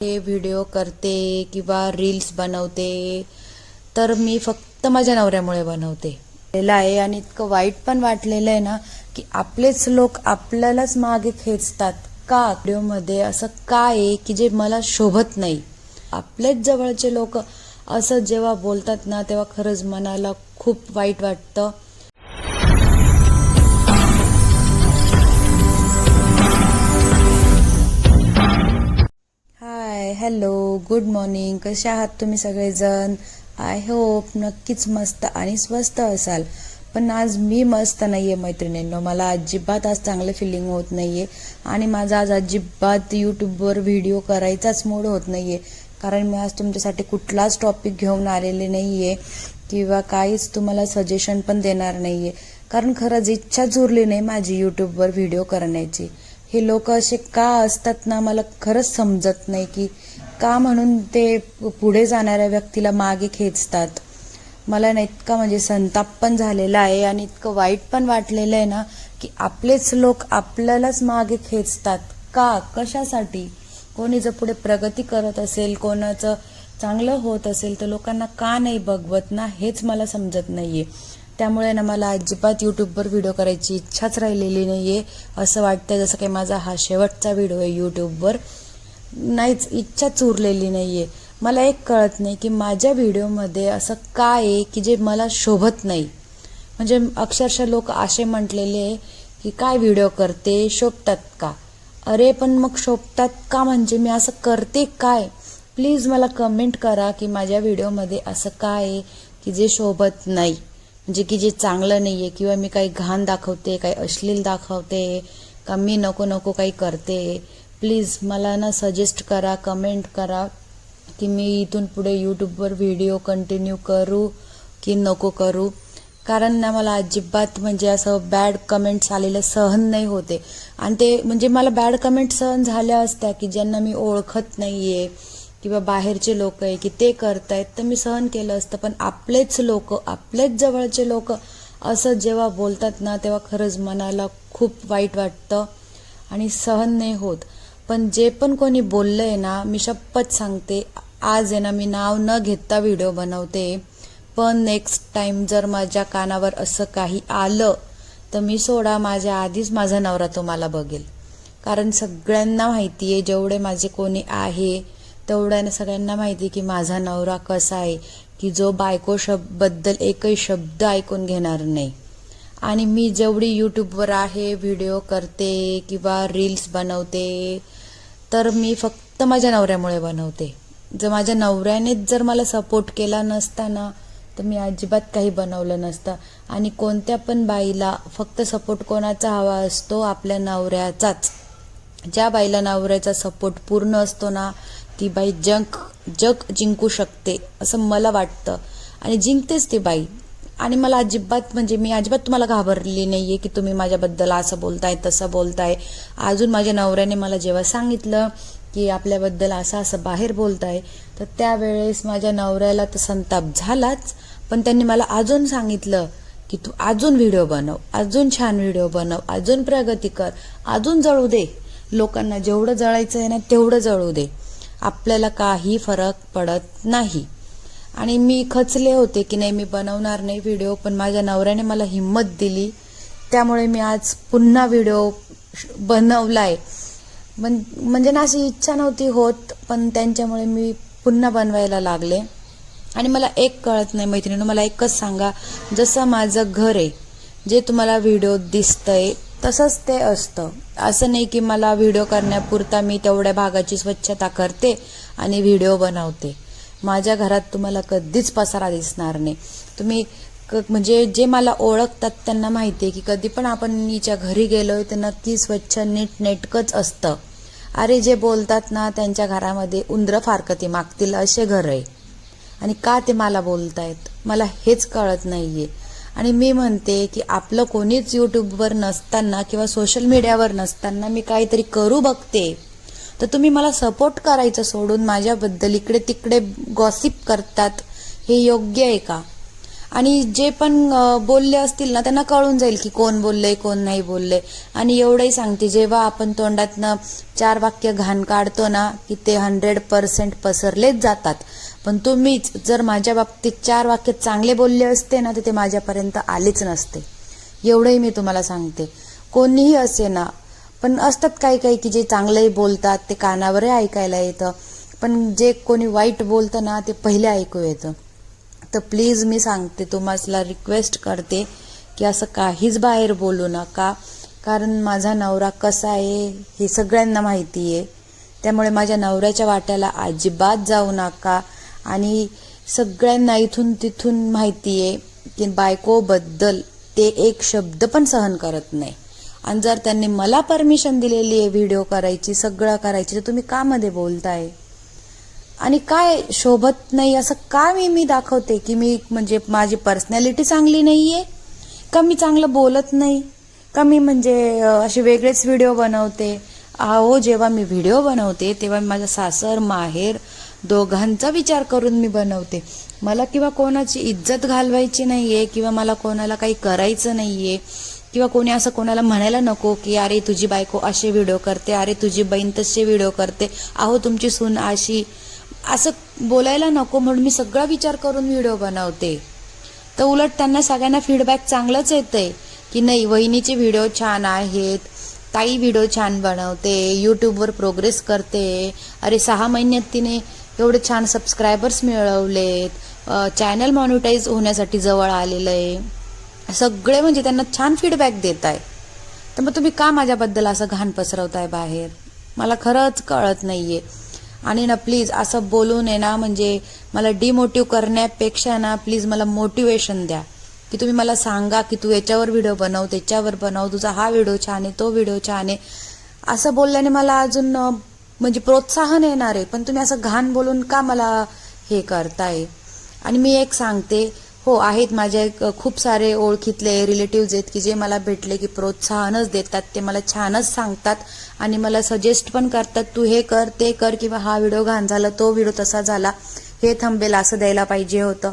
हे व्हिडिओ करते किंवा रील्स बनवते तर मी फक्त माझ्या नवऱ्यामुळे बनवते. आहे आणि इतकं वाईट पण वाटलेलं आहे ना की आपलेच लोक आपल्यालाच मागे खेचतात. का व्हिडिओमध्ये असं काय आहे की जे मला शोभत नाही? आपलेच जवळचे लोक असं जेव्हा बोलतात ना तेव्हा खरंच मनाला खूप वाईट वाटतं. हाय हॅलो गुड मॉर्निंग कसे आहात तुम्ही सगळेजण? आय होप नक्कीच मस्त आणि स्वस्त असाल. पण आज मी मस्त नाहीये मैत्रिणींनो. मला अजिबात आज चांगलं फिलिंग होत नाहीये. आणि माझा आज अजिबात यूट्यूबवर व्हिडिओ करायचाच मूड होत नाहीये. कारण मी आज तुमच्यासाठी कुठलाच टॉपिक घेऊन आलेले नाहीये. किंवा काहीच तुम्हाला सजेशन पण देणार नाहीये. कारण खरंच इच्छाच उरली नाही माझी यूट्यूबवर व्हिडिओ करण्याची. हे लोक असे का असतात ना मला खरंच समजत नाही की का म्हणून ते पुढे जाणाऱ्या व्यक्तीला मागे खेचतात. मला ना इतका म्हणजे संताप पण झालेला आहे आणि इतकं वाईट पण वाटलेलं आहे ना की आपलेच लोक आपल्यालाच मागे खेचतात. का? कशासाठी? कोणी जर पुढे प्रगती करत असेल कोणाचं चांगलं होत असेल तर लोकांना का नाही बघवत ना हेच मला समजत नाहीये. त्यामुळे ना मला अजिबात यूट्यूबवर व्हिडिओ करायची इच्छाच राहिलेली नाही आहे असं वाटतं जसं काही माझा हा शेवटचा व्हिडिओ आहे यूट्यूबवर नाहीच इच्छाच उरलेली आहे मला एक कळत नाही की माझ्या व्हिडिओमध्ये असं काय आहे की जे मला शोभत नाही. म्हणजे अक्षरशः लोक असे म्हटलेले आहे की काय व्हिडिओ करते शोभतात का? अरे पण मग शोभतात का म्हणजे मी असं करते काय? प्लीज मला कमेंट करा की माझ्या व्हिडिओमध्ये असं काय आहे की जे शोभत नाही. म्हणजे की जे चांगलं नाही आहे किंवा मी काही घाण दाखवते काही अश्लील दाखवते का मी नको नको काही करते प्लीज मला ना सजेस्ट करा कमेंट करा की मी इथून पुढे यूट्यूबवर व्हिडिओ कंटिन्यू करू की नको करू. कारण ना मला अजिबात म्हणजे असं बॅड कमेंट्स आलेलं सहन नाही होते. आणि ते म्हणजे मला बॅड कमेंट सहन झाल्या असत्या की ज्यांना मी ओळखत नाही आहे किंवा बाहेरचे लोक आहे की ते करतायत तर मी सहन केलं असतं. पण आपलेच लोक आपलेच जवळचे लोक असं जेव्हा बोलतात ना तेव्हा खरंच मनाला खूप वाईट वाटतं आणि सहन नाही होत. पण जे पण कोणी बोललंय ना मी शपथ सांगते आज आहे ना मी नाव न घेता व्हिडिओ बनवते. पण नेक्स्ट टाईम जर माझ्या कानावर असं काही आलं तर मी सोडा माझ्या आधीच माझा नवरा तुम्हाला बघेल. कारण सगळ्यांना माहिती आहे जेवढे माझे कोणी आहे तेवढ्याने सगळ्यांना माहिती की माझा नवरा कसा आहे की जो बायको शब्दबद्दल एकही शब्द ऐकून घेणार नाही. आणि मी जेवढी यूट्यूबवर आहे व्हिडिओ करते किंवा रील्स बनवते तर मी फक्त माझ्या नवऱ्यामुळे बनवते. जर माझ्या नवऱ्यानेच जर मला सपोर्ट केला नसता ना तर मी अजिबात काही बनवलं नसतं. आणि कोणत्या पण बाईला फक्त सपोर्ट कोणाचा हवा असतो आपल्या नवऱ्याचाच. ज्या बाईला नवऱ्याचा सपोर्ट पूर्ण असतो ना ती बाई जग जग जिंकू शकते असं मला वाटतं. आणि जिंकतेच ती बाई. आणि मला अजिबात म्हणजे मी अजिबात तुम्हाला घाबरली नाहीये की तुम्ही माझ्याबद्दल असं बोलताय तसं बोलताय. अजून माझ्या नवऱ्याने मला जेव्हा सांगितलं की आपल्याबद्दल असं असं बाहेर बोलताय तर त्यावेळेस माझ्या नवऱ्याला तर संताप झालाच. पण त्यांनी मला अजून सांगितलं की तू अजून व्हिडिओ बनव अजून छान व्हिडिओ बनव अजून प्रगती कर अजून जळू दे. लोकांना जेवढं जळायचं आहे ना तेवढं जळू दे. आपल्याला काही फरक पडत नाही. आणि मी खचले होते की नाही मी बनवणार नाही व्हिडिओ पण माझ्या नवऱ्याने मला हिंमत दिली. त्यामुळे मी आज पुन्हा व्हिडिओ बनवलाय. म्हण- म्हणजे ना अशी इच्छा नव्हती होत पण त्यांच्यामुळे मी पुन्हा बनवायला लागले. आणि मला एक कळत नाही मैत्रिणी मला एकच सांगा. जसं माझं घर आहे जे तुम्हाला व्हिडिओ दिसतंय तसंच ते असतं. असं नाही की मला व्हिडिओ करण्यापुरता मी तेवढ्या भागाची स्वच्छता करते आणि व्हिडिओ बनवते. माझ्या घरात तुम्हाला कधीच पसारा दिसणार नाही. तुम्ही क- म्हणजे जे मला ओळखतात त्यांना माहिती आहे की कधी पण आपण नीच्या घरी गेलोय तर नक्की स्वच्छ नीट नेटकंच असतं. अरे जे बोलतात ना त्यांच्या घरामध्ये उंदरं फारकती मागतील असे घर आहे. आणि का ते मला बोलतायत? मला हेच कळत नाही आहे आणि मी म्हणते की आपलं कोणीच युट्यूबवर नसताना किंवा सोशल मीडियावर नसताना मी काहीतरी करू बघते तर तुम्ही मला सपोर्ट करायचं सोडून माझ्याबद्दल इकडे तिकडे गॉसिप करतात हे योग्य आहे का? आणि जे पण बोलले असतील ना त्यांना कळून जाईल की कोण बोललंय कोण नाही बोलले आणि एवढंही सांगते जेव्हा आपण तोंडातनं चार वाक्य घाण काढतो ना की ते हंड्रेड पर्सेंट पसरलेच जातात. पण तुम्हीच जर माझ्या बाबतीत चार वाक्य चांगले बोलले असते ना तर ते माझ्यापर्यंत आलेच नसते. एवढंही मी तुम्हाला सांगते. कोणीही असे ना पण असतात काही काही की जे चांगलंही बोलतात ते कानावरही ऐकायला येतं. पण जे कोणी वाईट बोलतं ना ते पहिले ऐकू येतं. तर प्लीज मी सांगते तुम्हाला रिक्वेस्ट करते की असं काहीच बाहेर बोलू नका. कारण माझा नवरा कसा आहे हे सगळ्यांना माहिती आहे. त्यामुळे माझ्या नवऱ्याच्या वाट्याला अजिबात जाऊ नका. आणि सगळ्यांना इथून तिथून माहिती आहे की बायकोबद्दल ते एक शब्द पण सहन करत नाही. आणि जर त्यांनी मला परमिशन दिलेली आहे व्हिडिओ करायची सगळं करायची तर तुम्ही का मध्ये बोलताय? आणि काय शोभत नाही असं का मी मी दाखवते की मी म्हणजे माझी पर्सनॅलिटी चांगली नाहीये? का मी चांगलं बोलत नाही? का मी म्हणजे असे वेगळेच व्हिडिओ बनवते? अहो जेव्हा मी व्हिडिओ बनवते तेव्हा मी माझा सासर माहेर दोघांचा विचार करून मी बनवते. मला किंवा कोणाची इज्जत घालवायची नाही आहे किंवा मला कोणाला काही करायचं नाही आहे किंवा कोणी असं कोणाला म्हणायला नको की अरे तुझी बायको असे व्हिडिओ करते अरे तुझी बहीण तसे व्हिडिओ करते अहो तुमची सून अशी. असं बोलायला नको म्हणून मी सगळा विचार करून व्हिडिओ बनवते. तर उलट त्यांना सगळ्यांना फीडबॅक चांगलंच येतंय की नाही वहिनीचे व्हिडिओ छान आहेत ताई व्हिडिओ छान बनवते यूट्यूबवर प्रोग्रेस करते. अरे सहा महिन्यात तिने एवढे छान सबस्क्रायबर्स मिळवलेत. चॅनल मॉनिटाईज होण्यासाठी जवळ आलेलं आहे. सगळे म्हणजे त्यांना छान फीडबॅक देत आहे तर मग तुम्ही का माझ्याबद्दल असं घाण पसरवताय बाहेर? मला खरंच कळत नाही आहे आणि ना प्लीज असं बोलून आहे ना म्हणजे मला डिमोटिव्ह करण्यापेक्षा ना प्लीज मला मोटिवेशन द्या. की तुम्ही मला सांगा की तू याच्यावर व्हिडिओ बनव त्याच्यावर बनव तुझा हा व्हिडिओ छान आहे तो व्हिडिओ छान आहे. असं बोलल्याने मला अजून म्हणजे प्रोत्साहन येणार आहे. पण तुम्ही असं घाण बोलून का मला हे करताय? आणि मी एक सांगते हो आहेत माझ्या एक खूप सारे ओळखीतले रिलेटिव्ह आहेत की जे मला भेटले की प्रोत्साहनच देतात ते मला छानच सांगतात आणि मला सजेस्ट पण करतात तू हे कर ते कर किंवा हा व्हिडिओ घाण झाला तो व्हिडिओ तसा झाला हे थांबेल असं द्यायला पाहिजे होतं.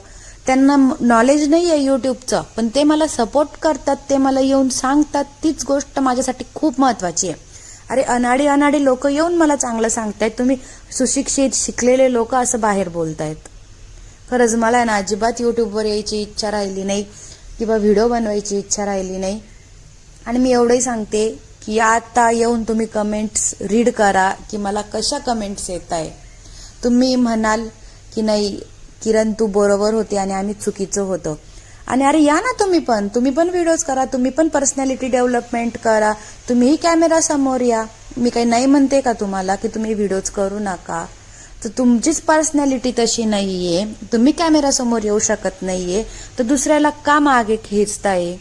त्यांना नॉलेज नाही आहे यूट्यूबचं पण ते मला सपोर्ट करतात ते मला येऊन सांगतात. तीच गोष्ट माझ्यासाठी खूप महत्वाची आहे. अरे अनाडी अनाडी लोक येऊन मला चांगलं सांगतायत. तुम्ही सुशिक्षित शिकलेले लोक असं बाहेर बोलतायत. खरंच मला ना अजिबात यूट्यूबवर यायची इच्छा राहिली नाही किंवा व्हिडिओ बनवायची इच्छा राहिली नाही. आणि मी एवढंही सांगते की आता येऊन तुम्ही कमेंट्स रीड करा की मला कशा कमेंट्स येत आहे तुम्ही म्हणाल की नाही किरण तू बरोबर होती आणि आम्ही चुकीचं होतं. आणि अरे या ना तुम्ही पण. तुम्ही पण व्हिडिओज करा तुम्ही पण पर्सनॅलिटी डेव्हलपमेंट करा. तुम्हीही कॅमेरा समोर या. मी काही नाही म्हणते का तुम्हाला की तुम्ही व्हिडिओज करू नका? तर तुमचीच पर्सनॅलिटी तशी नाहीये. तुम्ही कॅमेरा समोर येऊ शकत नाहीये. तर दुसऱ्याला का मागे खेचताय?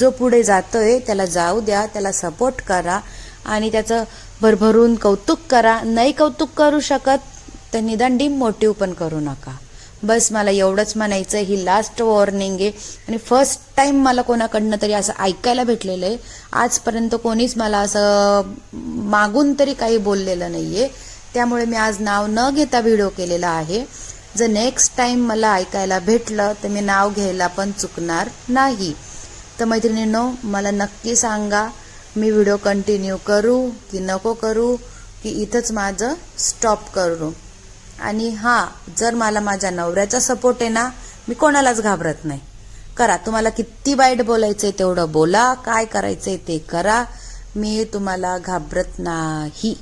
जो पुढे जातोय त्याला जाऊ द्या त्याला सपोर्ट करा. आणि त्याचं भरभरून कौतुक करा. नाही कौतुक करू शकत तर निदान डिमोटिव्ह पण करू नका. बस मला एवढंच म्हणायचं ही लास्ट वॉर्निंग आहे. आणि फर्स्ट टाइम मला कोणाकडनं तरी असं ऐकायला भेटलेलं आहे. आजपर्यंत कोणीच मला असं मागून तरी काही बोललेलं नाहीये. त्यामुळे मी आज नाव न घेता व्हिडिओ केलेला आहे. जर नेक्स्ट टाइम मला ऐकायला भेटलं तर मी नाव घ्यायला पण चुकणार नाही. तर मैत्रिणींनो मला नक्की सांगा मी व्हिडिओ कंटिन्यू करू की नको करू की इथंच माझं स्टॉप करू? आणि हां जर मला माझ्या नवऱ्याचा सपोर्ट आहे ना मी कोणालाच घाबरत नाही. करा तुम्हाला किती वाईट बोलायचंय तेवढं बोला काय करायचंय ते करा. मी तुम्हाला घाबरत नाही.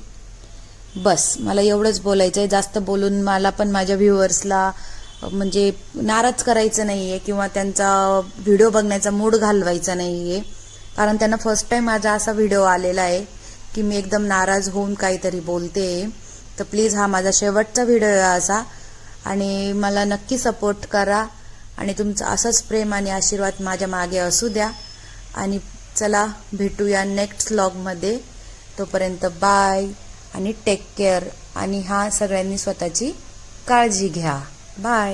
बस मला एवढंच बोलायचंय. जास्त बोलून मला पण माझ्या व्ह्युअर्सला म्हणजे नाराज करायचं नाहीये किंवा त्यांचा व्हिडिओ बघण्याचा मूड घालवायचा नाहीये. कारण त्यांना फर्स्ट टाइम माझा असा व्हिडिओ आलेला आहे की मी एकदम नाराज होऊन काहीतरी बोलते. तर प्लीज हा माझा शेवटचा व्हिडिओ आहे असा आणि मला नक्की सपोर्ट करा. आणि तुमचं असंच प्रेम आणि आशीर्वाद माझ्या मागे असू द्या. आणि चला भेटूया नेक्स्ट व्लॉगमध्ये तोपर्यंत बाय आणि टेक केअर आणि हा सगळ्यांनी स्वतःची काळजी घ्या. बाय